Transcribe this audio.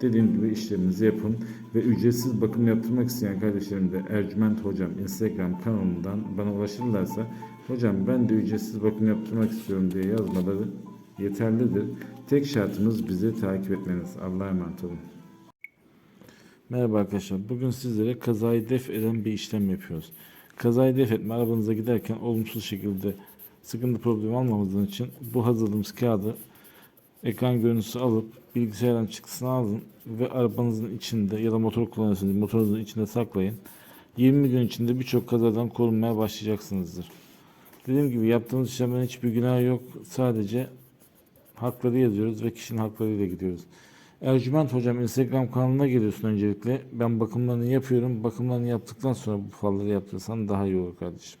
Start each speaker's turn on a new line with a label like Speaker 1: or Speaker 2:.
Speaker 1: Dediğim gibi işleminizi yapın ve ücretsiz bakım yaptırmak isteyen kardeşlerim de Ercüment Hocam Instagram kanalından bana ulaşırlarsa Hocam ben de ücretsiz bakım yaptırmak istiyorum diye yazmaları yeterlidir. Tek şartımız bizi takip etmeniz. Allah'a emanet olun. Merhaba arkadaşlar. Bugün sizlere kazayı def eden bir işlem yapıyoruz. Kazayı def etme arabanıza giderken olumsuz şekilde sıkıntı problemi almamızın için bu hazırladığımız kağıdı ekran görüntüsü alıp bilgisayardan çıktısını alın ve arabanızın içinde ya da motor kullanıyorsanız motorunuzun içinde saklayın. 20 gün içinde birçok kazadan korunmaya başlayacaksınızdır. Dediğim gibi yaptığımız işlemlerin hiçbir günahı yok. Sadece hakları yazıyoruz ve kişinin haklarıyla gidiyoruz. Ercüment Hocam Instagram kanalına geliyorsun öncelikle. Ben bakımlarını yapıyorum. Bakımlarını yaptıktan sonra bu falları yaptırırsan daha iyi olur kardeşim.